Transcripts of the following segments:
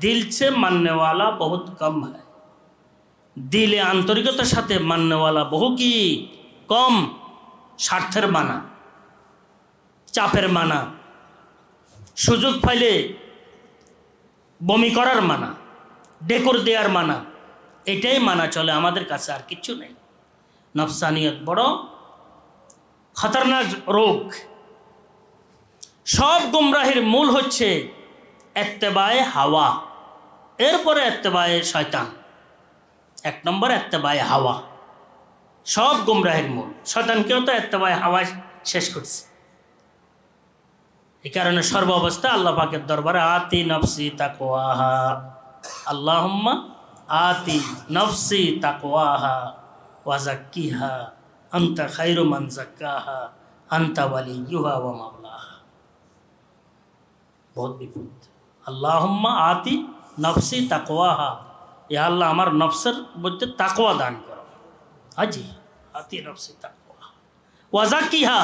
दिल से मानने वाला बहुत कम है দিলে আন্তরিকতার সাথে মান্যওয়ালা বহু কি কম স্বার্থের মানা চাপের মানা সুযোগ পাইলে বমি করার মানা ডেকর দেওয়ার মানা এটাই মানা চলে আমাদের কাছে আর কিচ্ছু নেই নফসানিয়ত বড় খতরনাক রোগ সব গুমরাহির মূল হচ্ছে এত্তেবায়ে হাওয়া এরপরে এত্তেবায়ে শয়তান। এক নম্বর এত্তেবায়ে হাওয়া। সব গুমরাহির মূল। শয়তানকেও তো এত্তেবায়ে হাওয়া শেষ করছে। এই কারণে সর্ব অবস্থা আল্লাহ পাকের দরবারে, আতি নফসি তাকোয়াহা আল্লাহম্মা আতি নফসি তাকোয়াহা ওয়াজাক্কিহা আন্তা খাইরু মান জাক্কাহা আন্তা ওয়ালি ইউহা ওয়া মাওলাহা। বহুত বিপদ। আল্লাহম্মা আতি নফসি তাকোয়াহা এ আল্লাহ আমার নফসের মধ্যে তাকোয়া দান করো। হাজি? আতি নফসি তাকোয়া ওয়াজাক্কিহা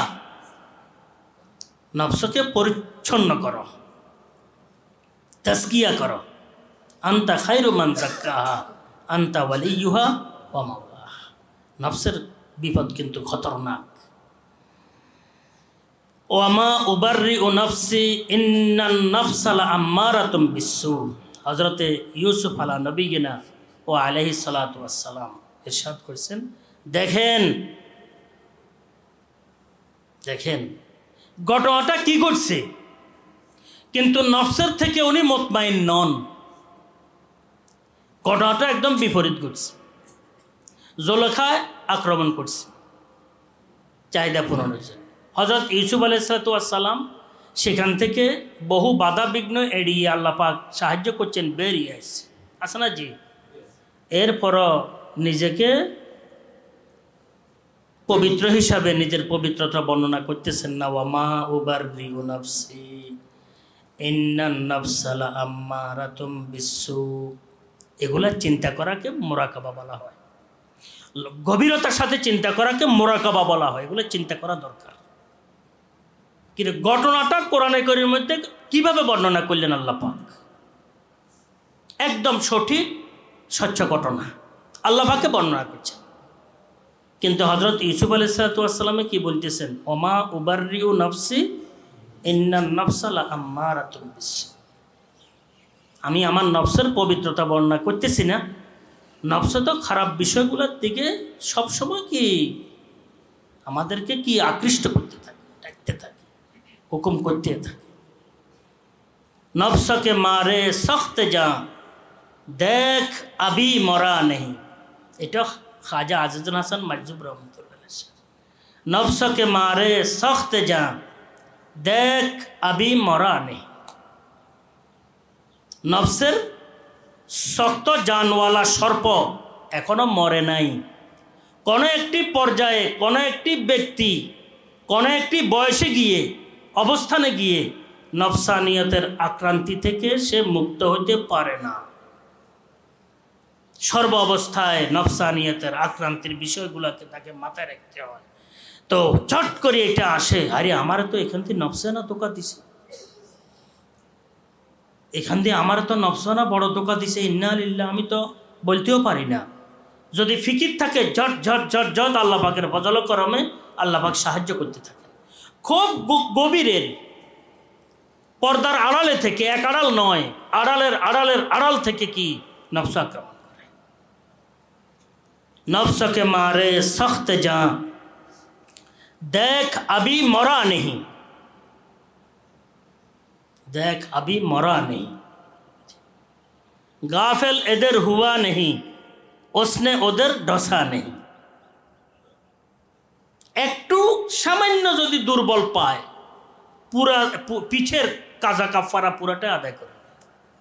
নফসকে পরিচ্ছন্ন করো। তস্কিয়া করো। আন্তা খাইরু মান জাক্কাহা আন্তা ইউহা ওয়া মাওলাহা নফসের বিপদ কিন্তু খতরনাক। ওয়ামা উবার্রি ও নফসি, ইন্নান নফসালা আম্মারাতুম বিশ্বু হজরতে ইউসুফ আলা নবীগিনা ও আলহি সালাতাম ইরশাদ করেছেন। দেখেন দেখেন, ঘটনাটা কি করছে কিন্তু নফসের থেকে উনি মোতমাইন নন। ঘটনাটা একদম বিপরীত ঘটছে। জোলেখায় আক্রমণ করছে। চাহিদা পূরণের জন্য। হজরত ইউসুফ আলাইসালাম সেখান থেকে বহু বাধা বিঘ্ন এড়িয়ে আল্লাপাক সাহায্য করছেন বেরিয়ে আসছে আছে না জি? এরপরও নিজেকে পবিত্র হিসাবে নিজের পবিত্রতা বর্ণনা করতেছেন না ওয়ামা উবার রিউ নফসি আম্মারাতুম বিশ্বু এগুলা চিন্তা করাকে মোরাকাবা বলা হয়। গভীরতার সাথে চিন্তা করাকে মোরাকাবা বলা হয়। এগুলো চিন্তা করা দরকার। কিন্তু ঘটনাটা কোরআনে করির মধ্যে কীভাবে বর্ণনা করলেন আল্লাহ পাক? একদম সঠিক, স্বচ্ছ ঘটনা। আল্লাহ পাকে বর্ণনা করছেন। কিন্তু হজরত ইউসুফ আলাইসালামে কি বলতেছেন? ওমা উবারিউ নফসি আমি আমার নফসের পবিত্রতা বর্ণনা করতেছি না। নফস তো খারাপ বিষয়গুলোর দিকে সবসময় কি আমাদেরকে কি আকৃষ্ট করতে থাকে? হুকুম করতে থাকে নফসকে মারে সখত যা দেখ আবি মরা নেই এটা খাজা আজিজুল হাসান মাজুব রহমতুল্লাহ নফসকে মারে সখত যা দেখ আবি মরা নেই নফসের শক্ত জানওয়ালা সর্প এখনও মরে নাই কোনো একটি পর্যায়ে কোনো একটি ব্যক্তি কোনো একটি বয়সে গিয়ে অবস্থানে গিয়ে নফসানিয়তের আক্রান্তি থেকে সে মুক্ত হতে পারে না। সর্ব অবস্থায় নফসানিয়তের আক্রান্তির বিষয়গুলোকে তাকে মাথায় রাখতে হয়। তো চট করে এটা আসে, আরে আমার তো এখান থেকে নফসানা তোকা দিছে। এখান দিয়ে আমার তো নফসানা বড় তোকা দিছে, ইন্না আলিল্লা আমি তো বলতেও পারি না। যদি ফিকির থাকে ঝট ঝট ঝট ঝট আল্লাহ পাকের বদল করমে আল্লাহ পাক সাহায্য করতে থাকেন খুব গভীরের। পর্দার আড়ালে থেকে এক আড়াল নয়, আড়ালের আড়ালের আড়াল থেকে কি নফসা কেমন করে? নফসাকে মারে সখত যা দেখ আবি মরা নেই দেখ আবি মরা নেই গাফেল এদের হুয়া নেই ওসনে ওদের ডসা নেই এক সামান্য যদি দুর্বল পায় পুরা পিছের কাজা কাফারা পুরাটা আদায় করে।